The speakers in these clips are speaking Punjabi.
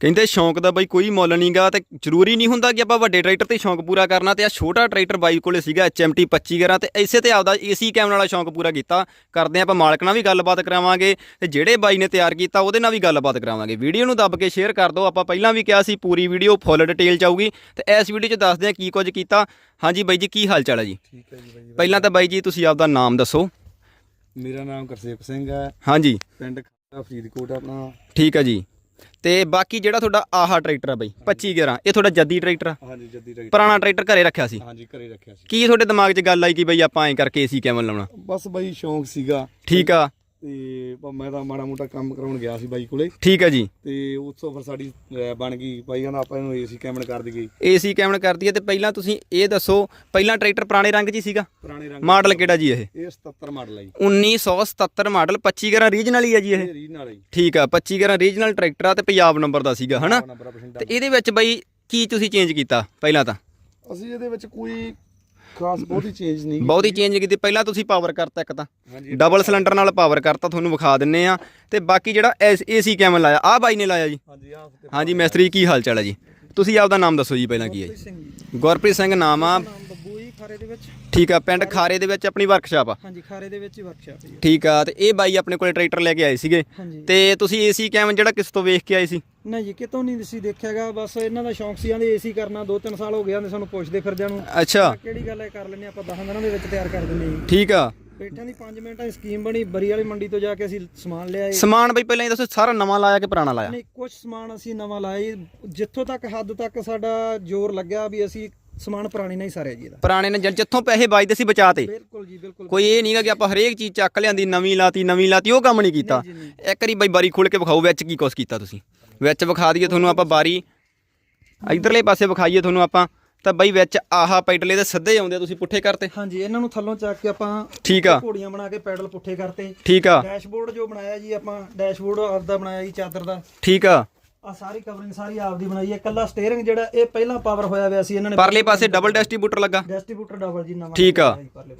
ਕਹਿੰਦੇ ਸ਼ੌਂਕ ਦਾ ਬਾਈ ਕੋਈ ਮੁੱਲ ਨਹੀਂਗਾ ਤੇ ਜ਼ਰੂਰੀ ਨਹੀਂ ਹੁੰਦਾ ਕਿ ਆਪਾਂ ਵੱਡੇ ਟਰੈਕਟਰ ਤੇ ਸ਼ੌਂਕ ਪੂਰਾ ਕਰਨਾ ਤੇ ਆ ਛੋਟਾ ਟਰੈਕਟਰ ਬਾਈ ਕੋਲੇ ਸੀਗਾ HMT 2511 ਤੇ ਇਸੇ ਤੇ ਆਪਦਾ ਏਸੀ ਕੈਮਰਾ ਵਾਲਾ ਸ਼ੌਂਕ ਪੂਰਾ ਕੀਤਾ। ਕਰਦੇ ਆਪਾਂ ਮਾਲਕ ਨਾਲ ਵੀ ਗੱਲਬਾਤ ਕਰਾਵਾਂਗੇ ਤੇ ਜਿਹੜੇ ਬਾਈ ਨੇ ਤਿਆਰ ਕੀਤਾ ਉਹਦੇ ਨਾਲ ਵੀ ਗੱਲਬਾਤ ਕਰਾਵਾਂਗੇ। ਵੀਡੀਓ ਨੂੰ ਦੱਬ ਕੇ ਸ਼ੇਅਰ ਕਰ ਦਿਓ। ਆਪਾਂ ਪਹਿਲਾਂ ਵੀ ਕਿਹਾ ਸੀ ਪੂਰੀ ਵੀਡੀਓ ਫੁੱਲ ਡਿਟੇਲ ਚ ਆਊਗੀ ਤੇ ਇਸ ਵੀਡੀਓ 'ਚ ਦੱਸਦੇ ਹਾਂ ਕੀ ਕੁਝ ਕੀਤਾ। ਹਾਂਜੀ ਬਾਈ ਜੀ ਕੀ ਹਾਲ ਚਾਲ ਹੈ ਜੀ? ਠੀਕ ਹੈ ਜੀ ਬਾਈ ਪਹਿਲਾਂ ਤਾਂ ਬਾਈ ਜੀ ਤੁਸੀਂ ਆਪਦਾ ਨਾਮ ਦੱਸੋ। ਮੇਰਾ ਨਾਮ ਗੁਰਸੇਵਕ ਸਿੰਘ ਹੈ। ਹਾਂਜੀ। ਪਿੰਡ ਫਰੀਦਕੋਟ ਆਪਣਾ। ਠੀਕ ਹੈ ਜੀ। ਤੇ ਬਾਕੀ ਜਿਹੜਾ ਤੁਹਾਡਾ ਆਹਾ ਟਰੈਕਟਰ ਆ ਬਾਈ 2511 ਇਹ ਤੁਹਾਡਾ ਜੱਦੀ ਟਰੈਕਟਰ ਆ? ਹਾਂਜੀ ਜੱਦੀ ਟਰੈਕਟਰ। ਪੁਰਾਣਾ ਟਰੈਕਰ ਘਰੇ ਰੱਖਿਆ ਸੀ? ਹਾਂਜੀ ਘਰੇ ਰੱਖਿਆ ਸੀ। ਕੀ ਤੁਹਾਡੇ ਦਿਮਾਗ 'ਚ ਗੱਲ ਆਈ ਕਿ ਬਈ ਆਪਾਂ ਐਂ ਕਰਕੇ ਏਸੀ ਕੈਮਲ ਲਾਉਣਾ? ਬਸ ਬਾਈ ਸ਼ੌਂਕ ਸੀਗਾ। ਠੀਕ ਆ। ਤੇ ਪ- ਮੈਂ ਤਾਂ ਮਾੜਾ ਮੋਟਾ ਕੰਮ ਕਰਾਉਣ ਗਿਆ ਸੀ ਬਾਈ ਕੋਲੇ। ਠੀਕ ਆ ਜੀ। ਤੇ ਉਸ ਤੋਂ ਫਿਰ ਸਾਡੀ ਬਣ ਗਈ। ਬਾਈ ਕਹਿੰਦਾ ਆਪਾਂ ਇਹਨੂੰ ਏਸੀ ਕੈਮਨ ਕਰ ਦਈਏ। ਏਸੀ ਕੈਮਲ ਕਰਦੀ ਹੈ ਤੇ ਪਹਿਲਾਂ ਤੁਸੀਂ ਇਹ ਦੱਸੋ ਪਹਿਲਾਂ ਟਰੈਕਟਰ ਪੁਰਾਣੇ ਰੰਗ 'ਚ ਹੀ ਸੀਗਾ? ਪੁਰਾਣੇ ਰੰਗ ਮਾਡਲ ਕਿਹੜਾ ਜੀ ਇਹ? ਇਹ 77 ਮਾਡਲ ਹੈ ਜੀ। 1977 ਮਾਡਲ 2511 ਰੀਜਨਲ ਹੀ ਆ ਜੀ ਇਹ। ਵਾਲਾ ਜੀ। ਠੀਕ ਆ 2511 ਰੀਜਨਲ ਟਰੈਕਟਰ ਆ ਤੇ ਪੰਜਾਬ ਨੰਬਰ ਦਾ ਸੀਗਾ ਹਨਾ? ਨੰਬਰ ਤੇ ਇਹਦੇ ਵਿੱਚ ਬਈ ਕੀ ਤੁਸੀਂ ਚੇਂਜ ਕੀਤਾ ਪਹਿਲਾਂ ਤਾਂ? ਅਸੀਂ ਇਹਦੇ ਵਿੱਚ ਕੋਈ ਖਾਸ ਬਹੁਤੀ ਚੇਂਜ ਨਹੀਂ ਬਹੁਤੀ ਚੇਂਜ ਕੀਤੀ। ਪਹਿਲਾਂ ਤੁਸੀਂ ਪਾਵਰ ਕਰਤਾ ਇੱਕ ਤਾਂ। ਡਬਲ ਸਿਲੰਡਰ ਨਾਲ ਪਾਵਰ ਕਰਤਾ ਤੁਹਾਨੂੰ ਵਿਖਾ ਦਿੰਨੇ ਆ। ਤੇ ਬਾਕੀ ਜਿਹੜਾ ਏਸੀ ਕੈਮਲ ਲਾਇਆ ਆ ਬਾਈ ਨੇ ਲਾਇਆ ਜੀ। ਹਾਂਜੀ ਮਿਸਤਰੀ ਕੀ ਹਾਲ ਚਾਲ ਹੈ ਜੀ? ਤੁਸੀਂ ਆਪਦਾ ਨਾਮ ਦੱਸੋ ਜੀ ਪਹਿਲਾਂ ਕੀ ਹੈ ਜੀ? ਗੁਰਪ੍ਰੀਤ ਸਿੰਘ ਨਾਮ ਆ। ਖਾਰੇ ਦੇ ਵਿੱਚ। ਠੀਕ ਆ ਪਿੰਡ ਖਾਰੇ ਦੇ ਵਿੱਚ ਆਪਣੀ ਵਰਕਸ਼ਾਪ ਆ? ਹਾਂਜੀ ਖਾਰੇ ਦੇ ਵਿੱਚ ਹੀ ਵਰਕਸ਼ਾਪ ਹੈ ਠੀਕ ਆ ਤੇ ਇਹ ਬਾਈ ਆਪਣੇ ਕੋਲੇ ਟਰੈਕਟਰ ਲੈ ਕੇ ਆਏ ਸੀਗੇ। ਹਾਂਜੀ। ਤੇ ਤੁਸੀਂ ਏਸੀ ਕੈਮ ਜਿਹੜਾ ਕਿਸ ਤੋਂ ਵੇਖ ਕੇ ਆਏ ਸੀ? ਨਹੀਂ ਜੀ ਕਿਤੋਂ ਨਹੀਂ ਸੀ ਦੇਖਿਆਗਾ ਬਸ ਇਹਨਾਂ ਦਾ ਸ਼ੌਂਕ ਸੀ ਆਂਦੇ ਏਸੀ ਕਰਨਾ 2-3 ਸਾਲ ਹੋ ਗਏ ਆਂਦੇ ਸਾਨੂੰ ਪੁੱਛਦੇ ਫਿਰਦਿਆਂ ਨੂੰ। ਅੱਛਾ। ਕਿਹੜੀ ਗੱਲ ਹੈ ਕਰ ਲੈਨੇ ਆਪਾਂ 10 ਦਿਨਾਂ ਦੇ ਵਿੱਚ ਤਿਆਰ ਕਰ ਦਿੰਨੇ ਜੀ। ਠੀਕ ਆ। ਬੈਠਿਆਂ ਦੀ 5 ਮਿੰਟਾਂ ਦੀ ਸਕੀਮ ਬਣੀ ਬਰੀ ਵਾਲੀ ਮੰਡੀ ਤੋਂ ਜਾ ਕੇ ਅਸੀਂ ਸਮਾਨ ਲਿਆਏ। ਸਮਾਨ ਬਈ ਪਹਿਲਾਂ ਇਹ ਦੱਸੋ ਸਾਰਾ ਨਵਾਂ ਲਾਇਆ ਕਿ ਪੁਰਾਣਾ ਲਾਇਆ? ਨਹੀਂ ਕੁਝ ਸਮਾਨ ਅਸੀਂ ਨਵਾਂ ਲਾਇਆ ਜਿੱਥੋਂ ਤੱਕ ਹੱਦ ਤੱਕ ਸਾਡਾ ਜ਼ੋਰ ਲੱਗਿਆ ਵੀ ਅਸੀਂ ਸਮਾਨ ਪੁਰਾਣੀ ਨਹੀਂ ਸਾਰਿਆ ਜੀ ਇਹਦਾ। ਪੁਰਾਣੇ ਨੇ ਜਿੱਥੋਂ ਪੈਸੇ ਬਚਦੇ ਸੀ ਬਚਾਤੇ। ਬਿਲਕੁਲ ਜੀ ਬਿਲਕੁਲ। ਕੋਈ ਇਹ ਨਹੀਂਗਾ ਕਿ ਆਪਾਂ ਹਰੇਕ ਚੀਜ਼ ਚੱਕ ਲਿਆਂਦੀ ਨਵੀਂ ਲਾਤੀ ਨਵੀਂ ਲਾਤੀ ਉਹ ਕੰਮ ਨਹੀਂ ਕੀਤਾ। ਜੀ, ਨਹੀਂ। ਇੱਕ ਵਾਰੀ ਬਾਈ ਬਾਰੀ ਖੋਲ ਕੇ ਵਿਖਾਓ ਵਿੱਚ ਕੀ ਕੁਛ ਕੀਤਾ ਤੁਸੀਂ। ਵਿੱਚ ਵਿਖਾ ਦਈਏ ਤੁਹਾਨੂੰ ਆਪਾਂ ਬਾਰੀ। ਇਧਰਲੇ ਪਾਸੇ ਵਿਖਾਈਏ ਤੁਹਾਨੂੰ ਆਪਾਂ। ਤਾਂ ਬਾਈ ਵਿੱਚ ਆਹਾ ਪੈਡਲੇ ਦੇ ਸਿੱਧੇ ਆਉਂਦੇ ਆ, ਤੁਸੀਂ ਪੁੱਠੇ ਕਰਤੇ। ਹਾਂਜੀ ਇਹਨਾਂ ਨੂੰ ਥੱਲੋਂ ਚੱਕ ਕੇ ਆਪਾਂ ਠੀਕ ਆ। ਘੋੜੀਆਂ ਬਣਾ ਕੇ ਪੈਡਲ ਪੁੱਠੇ ਕਰਤੇ। ਠੀਕ ਆ। ਡੈਸ਼ਬੋਰਡ ਜੋ ਬਣਾਇਆ ਜੀ ਆਪਾਂ ਡੈਸ਼ਬੋਰਡ ਆਪਦਾ ਬਣਾਇਆ ਜੀ ਚਾਦਰ ਦਾ। ਠੀਕ ਆ। ਆ ਸਾਰੀ ਕਵਰਿੰਗ ਸਾਰੀ ਆਪਦੀ ਬਣਾਈ ਹੈ। ਕੱਲਾ ਸਟੀਅਰਿੰਗ ਜਿਹੜਾ ਇਹ ਪਹਿਲਾਂ ਪਾਵਰ ਹੋਇਆ ਹੋਇਆ ਸੀ ਇਹਨਾਂ ਨੇ ਪਰਲੇ ਪਾਸੇ ਡਬਲ ਡਿਸਟ੍ਰੀਬਿਊਟਰ ਲੱਗਾ। ਡਿਸਟ੍ਰੀਬਿਊਟਰ ਡਬਲ ਜੀ ਨਵਾਂ ਠੀਕ ਆ।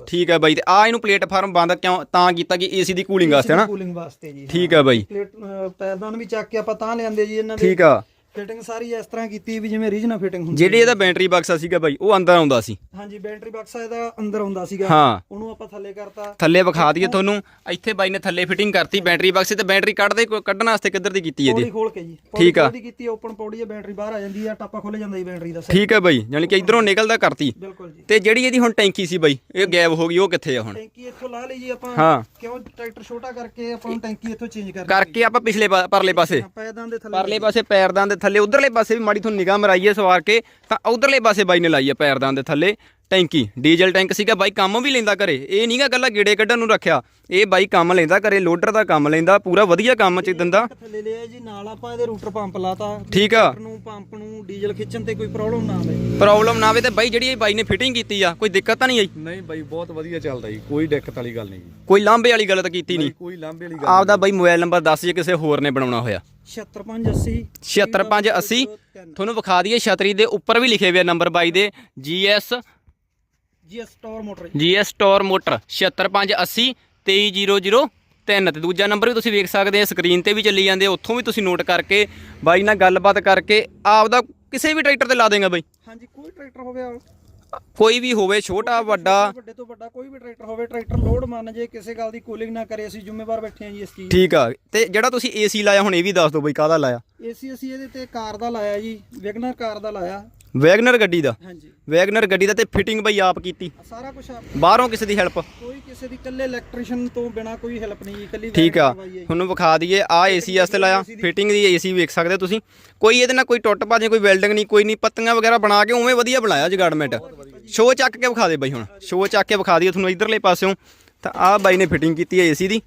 ਠੀਕ ਆ ਬਾਈ ਤੇ ਆ ਇਹਨੂੰ ਪਲੇਟਫਾਰਮ ਬੰਦ ਕਿਉਂ ਤਾਂ ਕੀਤਾ ਕਿ ਏਸੀ ਦੀ ਕੂਲਿੰਗ ਵਾਸਤੇ ਹਨਾ? ਕੂਲਿੰਗ ਵਾਸਤੇ ਜੀ ਠੀਕ ਆ ਬਾਈ। ਪਲੇਟ ਪੈਰਦਾਨ ਵੀ ਚੱਕ ਕੇ ਆਪਾਂ ਤਾਂ ਲਿਆਂਦੇ ਜੀ ਇਹਨਾਂ ਦੀ। ਠੀਕ ਆ। ਫਿਟਿੰਗ ਸਾਰੀ ਇਸ ਤਰ੍ਹਾਂ ਕੀਤੀ ਵੀ ਜਿਵੇਂ ਰੀਜਨਲ ਫਿਟਿੰਗ ਹੁੰਦੀ ਜਿਹੜੇ ਇਹਦਾ ਬੈਟਰੀ ਬਕਸਾ ਸੀਗਾ ਬਾਈ ਉਹ ਅੰਦਰ ਆਉਂਦਾ ਸੀ। ਹਾਂਜੀ ਬੈਟਰੀ ਬਕਸਾ ਇਹਦਾ ਅੰਦਰ ਆਉਂਦਾ ਸੀਗਾ। ਹਾਂ। ਉਹਨੂੰ ਆਪਾਂ ਥੱਲੇ ਕਰਤਾ। ਥੱਲੇ ਵਿਖਾ ਦਈਏ ਤੁਹਾਨੂੰ ਇੱਥੇ ਬਾਈ ਨੇ ਥੱਲੇ ਫਿਟਿੰਗ ਕਰਤੀ ਬੈਟਰੀ ਬਕਸੇ ਤੇ ਬੈਟਰੀ ਕੱਢਦੇ ਕੱਢਣ ਵਾਸਤੇ ਕਿੱਧਰ ਦੀ ਕੀਤੀ ਇਹਦੀ ਪੌੜੀ ਖੋਲ ਕੇ ਜੀ। ਠੀਕ ਆ। ਦੀ ਕੀਤੀ ਓਪਨ ਪੌੜੀ ਹੈ ਬੈਟਰੀ ਬਾਹਰ ਆ ਜਾਂਦੀ ਆ ਟਾਪਾ ਖੁੱਲ ਜਾਂਦਾ ਜੀ ਬੈਟਰੀ ਦਾ ਠੀਕ ਹੈ ਬਾਈ ਯਾਨੀ ਕਿ ਇਧਰੋਂ ਨਿਕਲਦਾ ਕਰਤੀ। ਬਿਲਕੁਲ ਜੀ। ਤੇ ਜਿਹੜੀ ਇਹਦੀ ਹੁਣ ਟੈਂਕੀ ਸੀ ਬਾਈ ਇਹ ਗਾਇਬ ਹੋ ਗਈ ਉਹ ਕਿੱਥੇ ਆ ਹੁਣ? ਟੈਂਕੀ ਇੱਥੋਂ ਲਾ ਲਈ ਜੀ ਆਪਾਂ। ਹਾਂ। ਕਿਉਂ? ਟਰੈਕਟਰ ਛੋਟਾ ਕਰਕੇ ਆਪਾਂ ਨੂੰ ਟੈਂਕੀ ਇੱਥੋਂ ਚੇਂਜ ਕਰ ਕਰਕੇ ਆਪਾਂ ਪਿਛਲੇ ਪਾ- ਪਰਲੇ ਪਾਸੇ। ਪੈਦਾਂ ਦੇ ਥੱਲੇ ਪਰਲੇ ਪਾਸੇ ਪੈਰਦਾਨ ਦੇ ਥੱਲੇ, ਉਧਰਲੇ ਪਾਸੇ ਵੀ ਮਾੜੀ ਤੁਹਾਨੂੰ ਨਿਗਾਹ ਮਰਾਈਏ ਸਵਾਰ ਕੇ, ਤਾਂ ਉਧਰਲੇ ਪਾਸੇ ਬਾਈ ਨੇ ਲਾਈ ਆ ਪੈਰਦਾਨ ਦੇ ਥੱਲੇ। ਟੈਂਕੀ ਡੀਜ਼ਲ ਟੈਂਕ ਸੀਗਾ ਬਾਈ ਕੰਮ ਵੀ ਲੈਂਦਾ ਘਰੇ। ਇਹ ਨਹੀਂਗਾ ਗੱਲਾਂ ਗੇੜੇ ਕੱਢਣ ਨੂੰ ਰੱਖਿਆ। ਇਹ ਬਾਈ ਕੰਮ ਲੈਂਦਾ ਘਰੇ ਲੋਡਰ ਦਾ ਕੰਮ ਲੈਂਦਾ ਪੂਰਾ ਵਧੀਆ ਕੰਮ ਚ ਦਿੰਦਾ। ਥੱਲੇ ਲਿਆ ਜੀ ਨਾਲ ਆਪਾਂ ਇਹਦੇ ਰੂਟਰ ਪੰਪ ਲਾਤਾ। ਠੀਕ ਆ। ਰੂਟਰ ਨੂੰ ਪੰਪ ਨੂੰ ਡੀਜ਼ਲ ਖਿੱਚਣ ਤੇ ਕੋਈ ਪ੍ਰੋਬਲਮ ਨਾ ਆਵੇ। ਪ੍ਰੋਬਲਮ ਨਾ ਆਵੇ ਤੇ ਬਾਈ ਜਿਹੜੀ ਇਹ ਬਾਈ ਨੇ ਫਿਟਿੰਗ ਕੀਤੀ ਆ ਕੋਈ ਦਿੱਕਤ ਤਾਂ ਨਹੀਂ ਆਈ? ਨਹੀਂ ਬਾਈ ਬਹੁਤ ਵਧੀਆ ਚੱਲਦਾ ਜੀ ਕੋਈ ਦਿੱਕਤ ਵਾਲੀ ਗੱਲ ਨਹੀਂ ਕੋਈ ਲਾਂਬੇ ਵਾਲੀ ਗੱਲ ਤਾਂ ਕੀਤੀ ਨਹੀਂ। ਕੋਈ ਲਾਂਬੇ ਵਾਲੀ ਗੱਲ ਆਪਦਾ ਬਾਈ ਮੋਬਾਈਲ ਨੰਬਰ ਦੱਸ ਜੇ ਕਿਸੇ ਹੋਰ ਨੇ ਬਣਾਉਣਾ ਹੋਇਆ। 7580 76580 ਤੁਹਾਨੂੰ ਵਿਖਾ ਦਈਏ ਛਤਰੀ ਦੇ ਉੱਪਰ ਵੀ ਲਿਖੇ ਹੋਏ ਆ ਨੰਬਰ ਬਾਈ ਦੇ GS ji. Store motor GS store motor 76580 23003 ਤੇ ਦੂਜਾ ਨੰਬਰ ਵੀ ਤੁਸੀਂ ਵੇਖ ਸਕਦੇ ਆ ਸਕਰੀਨ ਤੇ ਵੀ ਚੱਲੀ ਜਾਂਦੇ ਆ, ਉੱਥੋਂ ਵੀ ਤੁਸੀਂ ਨੋਟ ਕਰਕੇ ਬਾਈ ਨਾਲ ਗੱਲਬਾਤ ਕਰਕੇ ਆਪਦਾ ਕਿਸੇ ਵੀ ਟਰੈਕਟਰ ਤੇ ਲਾ ਦੇਗਾ ਬਾਈ। ਹਾਂਜੀ ਕੋਈ ਟਰੈਕਟਰ ਹੋਵੇ ਕੋਈ ਵੀ ਹੋਵੇ ਛੋਟਾ ਵੱਡਾ। ਵੱਡੇ ਤੋਂ ਵੱਡਾ ਕੋਈ ਵੀ ਟਰੈਕਟਰ ਹੋਵੇ ਟਰੈਕਟਰ ਲੋਡ ਮੰਨ ਜੇ ਕਿਸੇ ਗੱਲ ਦੀ ਕੂਲਿੰਗ ਨਾ ਕਰੇ ਅਸੀਂ ਜ਼ਿੰਮੇਵਾਰ ਬੈਠੇ ਹਾਂ ਜੀ ਇਸ ਚੀਜ਼ ਠੀਕ ਆ ਤੇ ਜਿਹੜਾ ਤੁਸੀਂ AC ਲਾਇਆ ਹੁਣ ਇਹ ਵੀ ਦੱਸ ਦਿਓ ਬਾਈ ਕਾਹਦਾ ਲਾਇਆ? ਏਸੀ ਅਸੀਂ ਇਹਦੇ ਤੇ ਕਾਰ ਦਾ ਲਾਇਆ ਜੀ ਵਿਗਨਰ ਕਾਰ ਦਾ ਲਾਇਆ। ਵੈਗਨਰ ਗੱਡੀ ਦਾ। ਹਾਂਜੀ। ਵੈਗਨਰ ਗੱਡੀ ਦਾ ਤੇ ਫਿਟਿੰਗ ਬਾਈ ਆਪ ਕੀਤੀ। ਸਾਰਾ ਕੁਝ ਬਾਹਰੋਂ ਕਿਸੇ ਦੀ ਹੈਲਪ ਕੋਈ ਕਿਸੇ ਦੀ ਇਕੱਲੇ ਇਲੈਕਟ੍ਰੀਸ਼ੀਅਨ ਤੋਂ ਬਿਨਾ ਕੋਈ ਹੈਲਪ ਨਹੀਂ ਜੀ ਇਕੱਲੀ ਠੀਕ ਆ। wiring ਕਰਵਾਈ ਹੈ ਜੀ। ਤੁਹਾਨੂੰ ਵਿਖਾ ਦਈਏ ਆ ਏਸੀ ਵਾਸਤੇ ਲਾਇਆ। ਫਿਟਿੰਗ ਦੀ ਏਸੀ ਵੇਖ ਸਕਦੇ ਹੋ ਤੁਸੀਂ। ਕੋਈ ਇਹਦੇ ਨਾਲ ਕੋਈ ਟੁੱਟ ਭਾਜੇ ਕੋਈ ਵੈਲਡਿੰਗ ਨਹੀਂ ਕੋਈ ਨਹੀਂ। ਪੱਤੀਆਂ ਵਗੈਰਾ ਬਣਾ ਕੇ ਉਵੇਂ ਵਧੀਆ ਬਣਾਇਆ ਜਗਾੜਮੈਂਟ ਸ਼ੋਅ ਚੱਕ ਕੇ ਵਿਖਾ ਦੇ ਬਾਈ ਹੁਣ। ਸ਼ੋਅ ਚੱਕ ਕੇ ਵਿਖਾ ਦਈਏ। ਤੁਹਾਨੂੰ ਇਧਰਲੇ ਪਾਸਿਓਂ ਤਾਂ ਆ ਬਾਈ ਨੇ ਫਿਟਿੰਗ ਕੀਤੀ ਹੈ ਏਸੀ ਦੀ।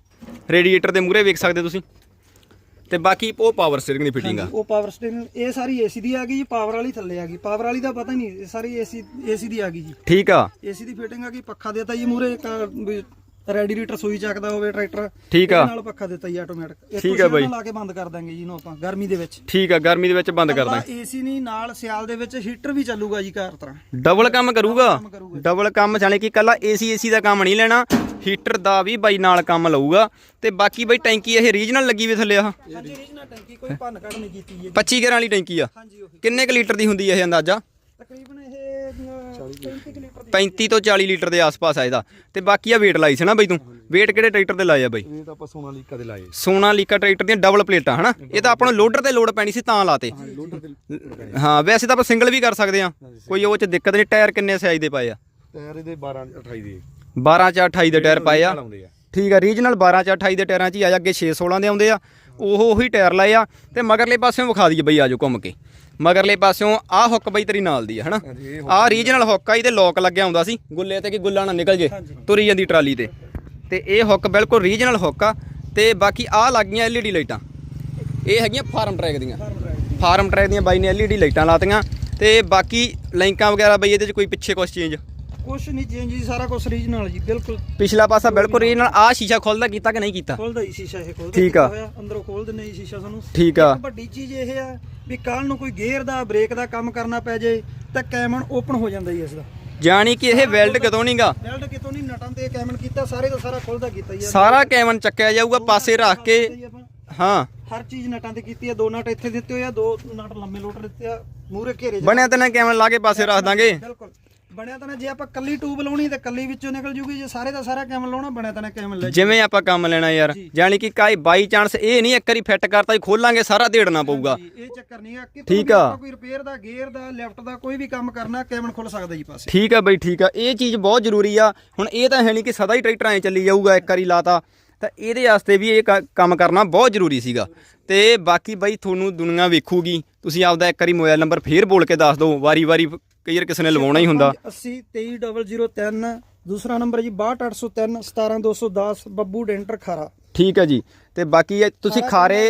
ਰੇਡੀਏਟਰ ਦੇ ਮੂਹਰੇ ਵੇਖ ਸਕਦੇ ਤੁਸੀਂ। ਤੇ ਬਾਕੀ ਉਹ ਪਾਵਰ ਸਟੀਅਰਿੰਗ ਦੀ ਫਿਟਿੰਗ ਆ। ਉਹ ਪਾਵਰ ਸਟੇਸ਼ਨ ਇਹ ਸਾਰੀ ਏਸੀ ਦੀ ਆ ਗਈ ਜੀ ਪਾਵਰ ਵਾਲੀ ਥੱਲੇ ਆ ਗਈ। ਪਾਵਰ ਵਾਲੀ ਦਾ ਪਤਾ ਨਹੀਂ ਇਹ ਸਾਰੀ ਏਸੀ ਏਸੀ ਦੀ ਆ ਗਈ ਜੀ। ਠੀਕ ਆ। ਏਸੀ ਦੀ ਫਿਟਿੰਗ ਆ ਗਈ ਪੱਖਾ ਦੇਤਾ ਜੀ ਮੂਰੇ ਰੈਡੀਏਟਰ ਸੂਈ ਚੱਕਦਾ ਹੋਵੇ ਟਰੈਕਟਰ ਠੀਕ ਆ। ਇਹਦੇ ਨਾਲ ਪੱਖਾ ਦਿੱਤਾ ਜੀ ਆਟੋਮੈਟਿਕ ਠੀਕ ਆ ਬਾਈ। ਲਾ ਕੇ ਬੰਦ ਕਰ ਦਾਂਗੇ ਜੀ ਇਹਨੂੰ ਆਪਾਂ ਗਰਮੀ ਦੇ ਵਿੱਚ। ਠੀਕ ਆ ਗਰਮੀ ਦੇ ਵਿੱਚ ਬੰਦ ਕਰ ਦਾਂ ਏਸੀ ਨਹੀਂ ਨਾਲ ਸਿਆਲ ਦੇ ਵਿੱਚ ਹੀਟਰ ਵੀ ਚੱਲੂਗਾ ਜੀ ਘਰ ਤਰ੍ਹਾਂ। ਡਬਲ ਕੰਮ ਕਰੂਗਾ। ਕਰੂਗਾ। ਡਬਲ ਕੰਮ ਜਾਣੇ ਕਿ ਕੱਲਾ ਏਸੀ ਏਸੀ ਦਾ ਕੰਮ ਨਹੀਂ ਲੈਣਾ। ਹੀਟਰ ਦਾ ਵੀ ਬਾਈ ਨਾਲ ਕੰਮ ਲਊਗਾ। ਤੇ ਬਾਕੀ ਬਾਈ ਟੈਂਕੀ ਇਹ ਰੀਜਨਲ ਲੱਗੀ ਵੀ ਥੱਲੇ ਆ ਹਾਂਜੀ ਰੀਜਨਲ ਟੈਂਕੀ ਕੋਈ ਭੰਨ ਕੱਢ ਨਹੀਂ ਕੀਤੀ ਜੀ 25 ਗਰਾਂ ਵਾਲੀ ਟੈਂਕੀ ਆ। ਹਾਂਜੀ ਉਹੀ। ਕਿੰਨੇ ਕੁ ਲੀਟਰ ਦੀ ਹੁੰਦੀ ਹੈ ਇਹ ਅੰਦਾਜ਼ਾ? ਤਕਰੀਬਨ ਇਹ 35 ਲੀਟਰ ਦੀ। 35 ਤੋਂ 40 ਲੀਟਰ ਦੇ ਆਸ-ਪਾਸ ਆ ਇਹਦਾ। ਤੇ ਬਾਕੀ ਆ weight ਲਾਈ ਸੀ ਨਾ ਬਾਈ ਤੂੰ? weight ਕਿਹੜੇ ਟਰੈਕਟਰ ਤੇ ਲਾਇਆ ਬਾਈ? ਇਹ ਤਾਂ ਆਪਾਂ ਸੋਨਾ ਲੀਕਾ ਦੇ ਲਾਏ ਸੋਨਾ ਲੀਕਾ ਟਰੈਕਟਰ ਦੀਆਂ ਡਬਲ ਪਲੇਟਾਂ ਹਨਾ? ਇਹ ਤਾਂ ਆਪਾਂ ਨੂੰ ਲੋਡਰ ਤੇ ਲੋਡ ਪੈਣੀ ਸੀ ਤਾਂ ਲਾਤੇ। ਹਾਂ ਵੈਸੇ ਤਾਂ ਆਪਾਂ ਸਿੰਗਲ ਵੀ ਕਰ ਸਕਦੇ ਆ। ਕੋਈ ਉਹ ਚ ਦਿੱਕਤ ਨਹੀਂ ਟਾਇਰ ਕਿੰਨੇ ਸਾਈਜ਼ ਦੇ ਪਏ ਆ? ਟਾਇਰ ਇਹਦੇ 12 28 ਦੇ। 12 ਚ 28 ਦੇ ਟਾਇਰ ਪਏ ਆ। ਲਾਉਂਦੇ ਆ। ਠੀਕ ਆ ਰੀਜਨਲ 12 ਚ 28 ਦੇ ਟਾਇਰਾਂ 'ਚ ਹੀ ਆ ਜਾ ਅੱਗੇ 6 16 ਦੇ ਆਉਂਦੇ ਆ। ਉਹ ਉਹੀ ਟਾਇਰ ਲਾਏ ਆ। ਤੇ ਮਗਰਲੇ ਪਾਸਿਓਂ ਵਿਖਾ ਦਈਏ ਬਈ ਆਜੋ ਘੁੰਮ ਕੇ। ਮਗਰਲੇ ਪਾਸਿਓਂ ਆਹ ਹੁੱਕ ਬਈ ਤੇਰੀ ਨਾਲ ਦੀ ਆ ਹਨਾ? ਆਹ ਰੀਜਨਲ ਹੁੱਕ ਆ ਇਹਦੇ ਲੋਕ ਲੱਗਿਆ ਹੁੰਦਾ ਸੀ। ਗੁੱਲੇ ਤੇ ਕਿ ਗੁੱਲਾ ਨਾ ਨਿਕਲ ਜੇ ਤੁਰੀ ਜਾਂਦੀ ਟਰਾਲੀ ਤੇ। ਤੇ ਇਹ ਹੁੱਕ ਬਿਲਕੁਲ ਰੀਜਨਲ ਹੁੱਕ ਆ। ਤੇ ਬਾਕੀ ਆਹ ਲੱਗੀਆਂ LED ਲਾਈਟਾਂ। ਇਹ ਹੈਗੀਆਂ ਫਾਰਮ ਟਰੈਕ ਦੀਆਂ। ਫਾਰਮ ਟਰੈਕ ਦੀਆਂ। ਬਾਈ ਨੇ LED ਲਾਈਟਾਂ ਲਾਤੀਆਂ। ਤੇ ਬਾਕੀ ਲਾਈਕਾਂ ਵਗੈਰਾ ਬਈ ਇਹਦੇ 'ਚ ਕੋਈ ਪਿੱਛੇ ਕੁਛ ਚੇਂਜ ਕੁਛ ਨਹੀਂ ਚੇਂਜ ਜੀ ਸਾਰਾ ਕੁਝ ਰੀਜਨਲ ਜੀ ਬਿਲਕੁਲ। ਪਿਛਲਾ ਪਾਸਾ ਬਿਲਕੁਲ ਰੀਜਨਲ ਆਹ ਸ਼ੀਸ਼ਾ ਖੁੱਲਦਾ ਕੀਤਾ ਕਿ ਨਹੀਂ ਕੀਤਾ? ਖੋਲਦਾ ਹੀ ਸ਼ੀਸ਼ਾ ਇਹ ਖੋਲਦਾ ਠੀਕ ਆ। ਹੋਇਆ ਅੰਦਰੋਂ ਖੋਲ ਦਿੰਦੇ ਜੀ ਸ਼ੀਸ਼ਾ ਸਾਨੂੰ। ਠੀਕ ਆ। ਇੱਕ ਵੱਡੀ ਚੀਜ਼ ਇਹ ਆ ਵੀ ਕੱਲ ਨੂੰ ਕੋਈ ਗੇਅਰ ਦਾ ਬ੍ਰੇਕ ਦਾ ਕੰਮ ਕਰਨਾ ਪੈ ਜੇ ਤਾਂ ਕੈਮਨ ਓਪਨ ਹੋ ਜਾਂਦਾ ਜੀ ਇਸ ਦਾ ਜਾਣੀ ਕਿ ਇਹ ਵੈਲਡ ਕਦੋਂ ਨਹੀਂਗਾ? ਬੈਲਟ ਕਿਤੋਂ ਨਹੀਂ ਨਟਾਂ ਤੇ ਕੈਮਨ ਕੀਤਾ ਸਾਰੇ ਦਾ ਸਾਰਾ ਖੋਲਦਾ ਕੀਤਾ ਜੀ। ਸਾਰਾ ਕੈਵਨ ਚੱਕਿਆ ਜਾਊਗਾ ਪਾਸੇ ਰੱਖ ਕੇ। ਹਾਂ। ਹਰ ਚੀਜ਼ ਨਟਾਂ ਤੇ ਕੀਤੀ ਆ ਦੋ ਨਟ ਇੱਥੇ ਦਿੱਤੇ ਹੋਏ ਆ ਦੋ ਨਟ ਲੰਮੇ ਲੋਟ ਦਿੱਤੇ ਆ ਮੂਰੇ ਘੇਰੇ 'ਚ। ਬਣਿਆ ਤੇ ਨਾ ਕੈਵਨ ਲਾ ਕੇ ਪਾਸੇ ਰੱਖ ਦਾਂਗੇ। ਬਿਲਕੁਲ। ਬਣਿਆ ਤਾਂ ਨਾ ਜੇ ਆਪਾਂ ਕੱਲੀ ਟੂਬ ਲਾਉਣੀ ਤੇ ਕੱਲੀ ਵਿੱਚੋਂ ਨਿਕਲ ਜੂਗੀ ਜੇ ਸਾਰੇ ਦਾ ਸਾਰਾ ਕੈਮਨ ਲਾਉਣਾ ਬਣਿਆ ਤਾਂ ਨਾ ਲੈ ਜਿਵੇਂ ਆਪਾਂ ਕੰਮ ਲੈਣਾ ਯਾਰ ਜਾਣੀ ਕਿ ਕਾਈ ਬਾਈ ਚਾਂਸ ਇਹ ਨਹੀਂ ਇੱਕ ਵਾਰੀ ਫਿੱਟ ਕਰਤਾ ਹੀ ਖੋਲਾਂਗੇ ਸਾਰਾ ਦੇੜਨਾ ਪਊਗਾ। ਇਹ ਚੱਕਰ ਨਹੀਂ ਆ ਕਿਤੇ ਠੀਕ ਆ। ਕੋਈ ਰਿਪੇਅਰ ਦਾ ਗੇਅਰ ਦਾ ਲੈਫਟ ਦਾ ਕੋਈ ਵੀ ਕੰਮ ਕਰਨਾ ਕੈਮਨ ਖੁੱਲ ਸਕਦਾ ਜੀ ਪਾਸੇ। ਠੀਕ ਆ ਬਈ ਠੀਕ ਆ। ਇਹ ਚੀਜ਼ ਬਹੁਤ ਜ਼ਰੂਰੀ ਆ। ਹੁਣ ਇਹ ਤਾਂ ਹੈ ਨਹੀਂ ਕਿ ਸਦਾ ਹੀ ਟਰੈਕਟਰ ਐ ਚੱਲੀ ਜਾਊਗਾ ਇੱਕ ਵਾਰੀ ਲਾਤਾ। ਤਾਂ ਇਹਦੇ ਵਾਸਤੇ ਵੀ ਇਹ ਕ- ਕੰਮ ਕਰਨਾ ਬਹੁਤ ਜ਼ਰੂਰੀ ਸੀਗਾ। ਤੇ ਬਾਕੀ ਬਈ ਤੁਹਾਨੂੰ ਦੁਨੀਆ ਵੇਖੂਗੀ। ਤੁਸੀਂ ਆਪਦਾ ਇੱਕ ਵਾਰੀ ਮੋਬਾਈਲ ਨੰਬਰ ਫੇਰ ਬੋਲ ਕੇ ਦੱਸ ਦਿਓ ਵਾਰੀ-ਵਾਰੀ ਕਈ ਵਾਰ ਕਿਸੇ ਨੇ ਲਵਾਉਣਾ ਹੀ ਹੁੰਦਾ। 80 23003 ਦੂਸਰਾ ਨੰਬਰ ਜੀ 62803 17210 ਬੱਬੂ ਡੈਂਟਰ ਖਾਰਾ। ਠੀਕ ਹੈ ਜੀ। ਤੇ ਬਾਕੀ ਇਹ ਤੁਸੀਂ ਖਾਰੇ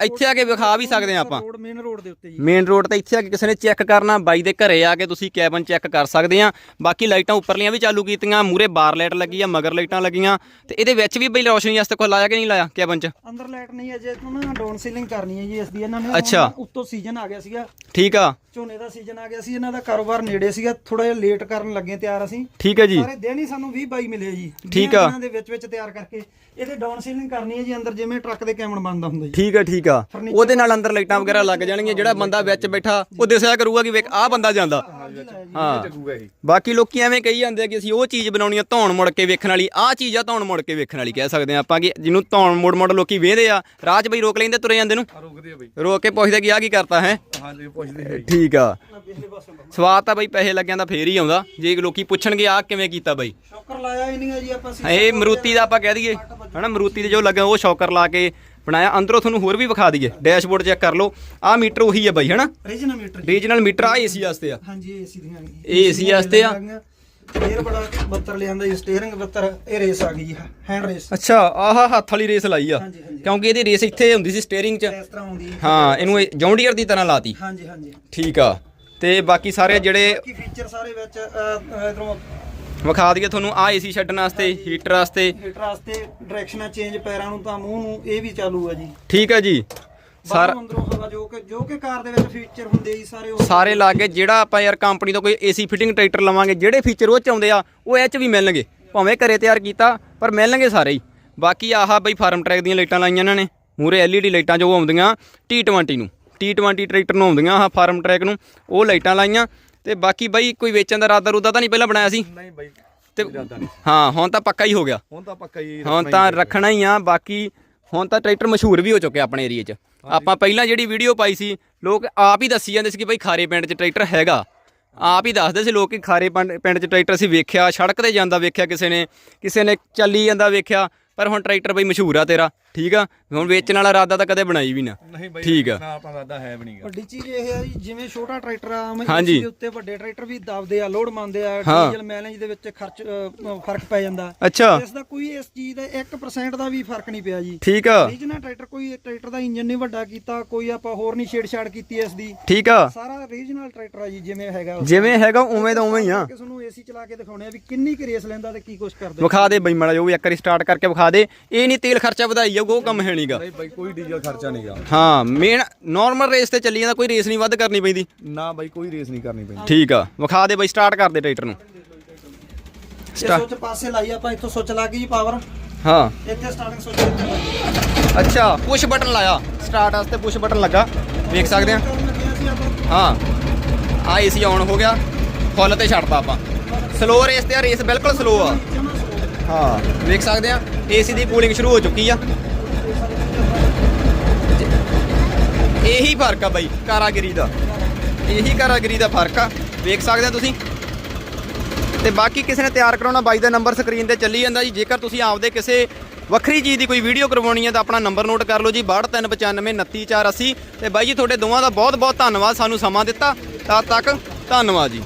ਇੱਥੇ ਆ ਕੇ ਵਿਖਾ ਵੀ ਸਕਦੇ ਆ ਆਪਾਂ। ਰੋਡ ਮੇਨ ਰੋਡ ਦੇ ਉੱਤੇ ਜੀ। ਮੇਨ ਰੋਡ ਤੇ ਇੱਥੇ ਆ ਕੇ ਕਿਸੇ ਨੇ ਚੈੱਕ ਕਰਨਾ ਬਾਈ ਦੇ ਘਰੇ ਆ ਕੇ ਤੁਸੀਂ ਕੈਬਨ ਚੈੱਕ ਕਰ ਸਕਦੇ ਆ ਬਾਕੀ ਲਾਈਟਾਂ ਉੱਪਰਲੀਆਂ ਵੀ ਚਾਲੂ ਕੀਤੀਆਂ ਮੂਰੇ ਬਾਰ ਲਾਈਟ ਲੱਗੀ ਆ ਮਗਰ ਲਾਈਟਾਂ ਲੱਗੀਆਂ। ਤੇ ਇਹਦੇ ਵਿੱਚ ਵੀ ਬਈ ਰੋਸ਼ਨੀ ਵਾਸਤੇ ਕੋਈ ਲਾਇਆ ਕਿ ਨਹੀਂ ਲਾਇਆ ਕੈਬਨ 'ਚ? ਅੰਦਰ ਲਾਈਟ ਨਹੀਂ ਅਜੇ ਤੋਂ ਨਾ ਡਾਊਨ ਸੀਲਿੰਗ ਕਰਨੀ ਹੈ ਜੀ ਇਸ ਦੀ ਇਹਨਾਂ ਨੇ ਅੱਛਾ। ਉੱਤੋਂ ਸੀਜ਼ਨ ਆ ਗਿਆ ਸੀਗਾ। ਠੀਕ ਆ। ਝੋਨੇ ਦਾ ਸੀਜ਼ਨ ਆ ਗਿਆ ਸੀ ਇਹਨਾਂ ਦਾ ਕਾਰੋਬਾਰ ਨੇੜੇ ਸੀਗਾ ਥੋੜਾ ਜਿਹਾ ਲੇਟ ਕਰਨ ਲੱਗੇ ਤਿਆਰ ਅਸੀਂ। ਠੀਕ ਹੈ ਜੀ। ਸਾਰੇ ਦਿਨ ਹੀ ਸਾਨੂੰ 20 22 ਮਿਲੇ ਜੀ। ਠੀਕ ਆ। ਦਿਨਾਂ ਦੇ ਵਿੱਚ ਵਿੱਚ ਤਿਆਰ ਕਰਕੇ ਇਹਦੇ ਡਾਊਨ ਸੀਲਿੰਗ ਕਰਨੀ ਹੈ ਜੀ ਅੰਦਰ ਜਿਵੇਂ ਟਰੱਕ ਦੇ ਕੈਮਨ ਬੰਦ ਹੁੰਦਾ ਜੀ। ਠੀਕ ਆ ਠੀਕ ਆ। ਉਹਦੇ ਨਾਲ ਅੰਦਰ ਲਾਈਟਾਂ ਵਗੈਰਾ ਲੱਗ ਜਾਣਗੀਆਂ ਜਿਹੜਾ ਬੰਦਾ ਵਿੱਚ ਬੈਠਾ ਉਹ ਦਿਸਿਆ ਕਰੂਗਾ ਕਿ ਵੇਖ ਆਹ ਬੰਦਾ ਜਾਂਦਾ। ਹਾਂ। ਬਾਕੀ ਲੋਕੀ ਐਵੇਂ ਕਹੀ ਜਾਂਦੇ ਆ ਕਿ ਅਸੀਂ ਉਹ ਚੀਜ਼ ਬਣਾਉਣੀ ਆ ਧੌਣ ਮੁੜ ਕੇ ਵੇਖਣ ਵਾਲੀ। ਆਹ ਚੀਜ਼ ਆ ਧੌਣ ਮੁੜ ਕੇ ਵੇਖਣ ਵਾਲੀ ਕਹਿ ਸਕਦੇ ਆ ਆਪਾਂ ਕਿ ਜਿਹਨੂੰ ਧੌਣ ਮੁੜ ਮੁੜ ਲੋਕੀ ਵੇਖਦੇ ਆ। ਰਾਹ 'ਚ ਬਈ ਰੋਕ ਲੈਂਦੇ ਤੁਰੇ ਜਾਂਦੇ ਨੂੰ। ਰੁਕਦੇ ਆ ਬਈ। ਰੋਕ ਕੇ ਪੁੱਛਦੇ ਕਿ ਆ ਕੀ ਕਰਤਾ ਹੈ? ਹਾਂਜੀ ਪੁੱਛਦੇ ਆ ਠੀਕ ਆ। ਸਵਾਦ ਤਾਂ ਬਈ ਪੈਸੇ ਲੱਗਿਆਂ ਦਾ ਫੇਰ ਹੀ ਆਉਂਦਾ। ਜੇ ਲੋਕੀ ਪੁੱਛਣਗੇ ਆ ਕਿਵੇਂ ਕੀਤਾ ਬਈ? ਸ਼ੌਕਰ ਲਾਇਆ ਹੀ ਨਹੀਂ ਹੈ ਜੀ ਆਪਾਂ ਸੀ ਇਹ ਮਰੂਤੀ ਦਾ ਆਪਾਂ ਕਹਿ ਦਈਏ। ਹਨਾ ਮਰੂਤੀ ਦੇ ਜੋ ਲੱਗਾ ਉਹ ਸ਼ੌਕਰ ਲਾ ਕੇ ਬਣਾਇਆ। ਅੰਦਰੋਂ ਤੁਹਾਨੂੰ ਹੋਰ ਵੀ ਵਿਖਾ ਦਈਏ। ਡੈਸ਼ਬੋਰਡ ਚੈੱਕ ਕਰ ਲਓ। ਆਹ ਮੀਟਰ ਉਹੀ ਹੈ ਬਈ ਹਨਾ? ਰੀਜਨਲ ਮੀਟਰ ਰੀਜਨਲ ਮੀਟਰ ਆ ਏਸੀ ਵਾਸਤੇ ਆ। ਹਾਂਜੀ ਏਸੀ ਦੀਆਂ ਇਹ AC ਵਾਸਤੇ ਆ? ਫੇਰ ਬੜਾ ਬੱਤਰ ਲਿਆਂਦਾ ਜੀ ਸਟੀਅਰਿੰਗ ਬੱਤਰ ਇਹ ਰੇਸ ਆ ਗਈ ਜੀ ਹੈਂਡ ਰੇਸ ਅੱਛਾ ਆਹ ਹੱਥ ਵਾਲੀ ਰੇਸ ਲਾਈ ਆ। ਹਾਂਜੀ ਹਾਂਜੀ। ਕਿਉਂਕਿ ਇਹਦੀ ਰੇਸ ਇੱਥੇ ਹੁੰਦੀ ਸੀ ਸਟੀਅਰਿੰਗ 'ਚ। ਇਸ ਤਰ੍ਹਾਂ ਹੁੰਦੀ ਹੈ। ਇਹਨੂੰ ਜੌਂਡੀਅਰ ਦੀ ਤਰ੍ਹਾਂ ਲਾਤੀ। ਹਾਂਜੀ ਹਾਂਜੀ। ਠੀਕ ਆ। ਤੇ ਬਾਕੀ ਸਾਰੇ ਜਿਹੜੇ ਕੀ ਫੀਚਰ ਸਾਰੇ ਵਿੱਚ ਇਧਰੋਂ ਵਿਖਾ ਦਈਏ ਤੁਹਾਨੂੰ ਆ ਏਸੀ ਛੱਡਣ ਵਾਸਤੇ ਹੀਟਰ ਵਾਸਤੇ। ਹੀਟਰ ਵਾਸਤੇ ਡਾਇਰੈਕਸ਼ਨਾਂ ਚੇਂਜ ਪੈਰਾਂ ਨੂੰ ਤਾਂ ਮੂੰਹ ਨੂੰ ਇਹ ਵੀ ਚਾਲੂ ਆ ਜੀ। ਠੀਕ ਹੈ ਜੀ। ਸਾਰਾ ਬਾਹਰੋਂ ਅੰਦਰੋਂ ਹਵਾ ਜੋ ਕਿ ਜੋ ਕਿ ਕਾਰ ਦੇ ਵਿੱਚ ਫੀਚਰ ਹੁੰਦੇ ਜੀ ਸਾਰੇ ਉਹ। ਸਾਰੇ ਲਾ ਕੇ ਜਿਹੜਾ ਆਪਾਂ ਯਾਰ ਕੰਪਨੀ ਤੋਂ ਕੋਈ ਏਸੀ ਫਿਟਿੰਗ ਟਰੈਕਟਰ ਲਵਾਂਗੇ ਜਿਹੜੇ ਫੀਚਰ ਉਹ ਚ ਆਉਂਦੇ ਆ ਉਹ ਇਹ ਚ ਵੀ ਮਿਲਣਗੇ। ਭਾਵੇਂ ਘਰੇ ਤਿਆਰ ਕੀਤਾ ਪਰ ਮਿਲਣਗੇ ਸਾਰੇ ਹੀ। ਬਾਕੀ ਆਹ ਬਈ ਫਾਰਮ ਟਰੈਕ ਦੀਆਂ ਲਾਈਟਾਂ ਲਾਈਆਂ ਇਹਨਾਂ ਨੇ। ਮੂਰੇ LED ਲਾਈਟਾਂ ਜੋ ਆਉਂਦੀਆਂ T20 ਨੂੰ। T20 ਟਰੈਕਟਰ ਨੂੰ ਆਉਂਦੀਆਂ ਆਹ ਫਾਰਮ ਟਰੈਕ ਨੂੰ। ਉਹ ਲਾਈਟਾਂ ਲਾਈਆਂ ਤੇ ਬਾਕੀ ਬਈ ਕੋਈ ਵੇਚਣ ਦਾ ਇਰਾਦਾ ਰੂਦਾ ਤਾਂ ਨਹੀਂ ਪਹਿਲਾਂ ਬਣਾਇਆ ਸੀ? ਨਹੀਂ ਬਈ ਤੇ ਹਾਂ ਹੁਣ ਤਾਂ ਪੱਕਾ ਹੀ ਹੋ ਗਿਆ। ਹੁਣ ਤਾਂ ਪੱਕਾ ਹੀ ਹੁਣ ਤਾਂ ਰੱਖਣਾ ਹੀ ਆ। ਬਾਕੀ ਹੁਣ ਤਾਂ ਟਰੈਕਟਰ ਮਸ਼ਹੂਰ ਵੀ ਹੋ ਚੁੱਕਿਆ ਆਪਣੇ ਏਰੀਏ 'ਚ। ਆਪਾਂ ਪਹਿਲਾਂ ਜਿਹੜੀ ਵੀਡੀਓ ਪਾਈ ਸੀ, ਲੋਕ ਆਪ ਹੀ ਦੱਸੀ ਜਾਂਦੇ ਸੀ ਕਿ ਭਾਈ ਖਾਰੇ ਪਿੰਡ 'ਚ ਟਰੈਕਟਰ ਹੈਗਾ। ਆਪ ਹੀ ਦੱਸਦੇ ਸੀ ਲੋਕ ਕਿ ਖਾਰੇ ਪਿੰਡ ਪਿੰਡ 'ਚ ਟਰੈਕਟਰ ਅਸੀਂ ਵੇਖਿਆ, ਸੜਕ ਤੇ ਜਾਂਦਾ ਵੇਖਿਆ ਕਿਸੇ ਨੇ ਕਿਸੇ ਨੇ ਚੱਲੀ ਜਾਂਦਾ ਵੇਖਿਆ। ਪਰ ਹੁਣ ਟਰੈਕਟਰ ਬਈ ਮਸ਼ਹੂਰ ਆ ਤੇਰਾ ਠੀਕ ਆ? ਹੁਣ ਵੇਚਣ ਵਾਲਾ ਇਰਾਦਾ ਤਾਂ ਕਦੇ ਬਣਾਈ ਵੀ ਨਾ। ਨਹੀਂ ਬਈ ਠੀਕ ਆ। ਨਾ ਆਪਾਂ ਦਾਦਾ ਹੈ ਵੀ ਨਹੀਂਗਾ। ਵੱਡੀ ਚੀਜ਼ ਇਹ ਹੈ ਜੀ ਜਿਵੇਂ ਛੋਟਾ ਟਰੈਕਟਰ ਆ ਆਮ ਹਾਂਜੀ। ਦੇ ਉੱਤੇ ਵੱਡੇ ਟਰੈਕਟਰ ਵੀ ਦਬਦੇ ਆ ਲੋਡ ਮੰਨਦੇ ਆ ਹਾਂ। ਡੀਜ਼ਲ ਮਾਈਲੇਜ ਦੇ ਵਿੱਚ ਖਰਚ ਅ, ਫ਼ਰਕ ਪੈ ਜਾਂਦਾ। ਅੱਛਾ। ਇਸ ਦਾ ਕੋਈ ਇਸ ਚੀਜ਼ ਦਾ 1% ਦਾ ਵੀ ਫ਼ਰਕ ਨਹੀਂ ਪਿਆ ਜੀ। ਠੀਕ ਆ। ਰੀਜਨਲ ਟਰੈਕਟਰ ਕੋਈ ਟਰੈਕਟਰ ਦਾ ਇੰਜਨ ਨਹੀਂ ਵੱਡਾ ਕੀਤਾ ਕੋਈ ਆਪਾਂ ਹੋਰ ਨਹੀਂ ਛੇੜਛਾੜ ਕੀਤੀ ਇਸ ਦੀ। ਠੀਕ ਆ। ਸਾਰਾ ਰੀਜਨਲ ਟਰੈਕਟਰ ਆ ਜੀ ਜਿਵੇਂ ਹੈਗਾ ਜਿਵੇਂ ਹੈਗਾ ਉਵੇਂ ਦਾ ਉਵੇਂ ਹੀ ਆ। ਕਿਸੇ ਨੂੰ ਏਸੀ ਚਲਾ ਕੇ ਦਿਖਾਉਣੇ ਆ ਵੀ ਕਿੰਨੀ ਕੁ ਰੇਸ ਲੈਂਦਾ ਤੇ ਕੀ ਕੁਛ ਕਰਦਾ। ਵਿਖਾ ਦੇ ਬਈ ਮਾੜਾ ਜੋ ਵੀ ਇੱਕ ਵਾਰੀ ਸਟਾਰਟ ਕਰਕੇ ਵਿਖਾ ਦੇ। ਇਹ ਨਹੀਂ ਤੇਲ ਖਰਚਾ ਵਧਾਈ ਜਾਊਗਾ ਉਹ ਕੰਮ ਹੈ ਨਹੀਂਗਾ ਨਹੀਂ ਬਈ ਕੋਈ ਡੀਜ਼ਲ ਖਰਚਾ ਨਹੀਂਗਾ। ਹਾਂ ਮੇਨ ਨਾਰਮਲ ਰੇਸ ਤੇ ਚੱਲੀ ਜਾਂਦਾ ਕੋਈ ਰੇਸ ਨਹੀਂ ਵੱਧ ਕਰਨੀ ਪੈਂਦੀ। ਨਾ ਬਈ ਕੋਈ ਰੇਸ ਨਹੀਂ ਕਰਨੀ ਪੈਂਦੀ। ਠੀਕ ਆ ਵਿਖਾ ਦੇ ਬਈ ਸਟਾਰਟ ਕਰ ਦੇ ਟਰੈਕਟਰ ਨੂੰ। ਸੁੱਚ ਪਾਸੇ ਲਾਈ ਆਪਾਂ ਇੱਥੋਂ ਸੁੱਚ ਲੱਗ ਗਈ ਪਾਵਰ ਹਾਂ। ਇੱਥੇ ਸਟਾਰਟਿੰਗ ਸੁੱਚ ਅੱਛਾ ਪੁਸ਼ ਬਟਨ ਲਾਇਆ। ਸਟਾਰਟ ਵਾਸਤੇ ਪੁਸ਼ ਬਟਨ ਲੱਗਾ। ਵੇਖ ਸਕਦੇ ਆ। ਅਸੀਂ ਹਾਂ। ਆ ਏਸੀ ਆਨ ਹੋ ਗਿਆ। ਫੁੱਲ ਤੇ ਛੱਡਤਾ ਆਪਾਂ। ਸਲੋ ਰੇਸ ਤੇ ਆ ਰੇਸ ਬਿਲਕੁਲ ਸਲੋ ਆ। ਹਾਂ, ਵੇਖ ਸਕਦੇ ਆ ਏਸੀ ਦੀ ਕੂਲਿੰਗ ਸ਼ੁਰੂ ਹੋ ਚੁੱਕੀ ਆ। ਇਹੀ ਫ਼ਰਕ ਆ ਬਾਈ, ਕਾਰਾਗਰੀ ਦਾ। ਇਹੀ ਕਾਰਾਗਰੀ ਦਾ ਫ਼ਰਕ ਆ। ਵੇਖ ਸਕਦੇ ਆ ਤੁਸੀਂ। ਤੇ ਬਾਕੀ ਕਿਸੇ ਨੇ ਤਿਆਰ ਕਰਾਉਣਾ ਬਾਈ ਦਾ ਨੰਬਰ ਸਕਰੀਨ ਤੇ ਚੱਲੀ ਜਾਂਦਾ ਜੀ। ਜੇਕਰ ਤੁਸੀਂ ਆਪਦੇ ਕਿਸੇ ਵੱਖਰੀ ਚੀਜ਼ ਦੀ ਕੋਈ ਵੀਡੀਓ ਕਰਵਾਉਣੀ ਹੈ ਤਾਂ ਆਪਣਾ ਨੰਬਰ ਨੋਟ ਕਰ ਲਓ ਜੀ। 6295929480 ਤੇ ਬਾਈ ਜੀ, ਤੁਹਾਡੇ ਦੋਵਾਂ ਦਾ ਬਹੁਤ ਬਹੁਤ ਧੰਨਵਾਦ ਸਾਨੂੰ ਸਮਾਂ ਦਿੱਤਾ। ਤਦ ਤੱਕ ਧੰਨਵਾਦ ਜੀ।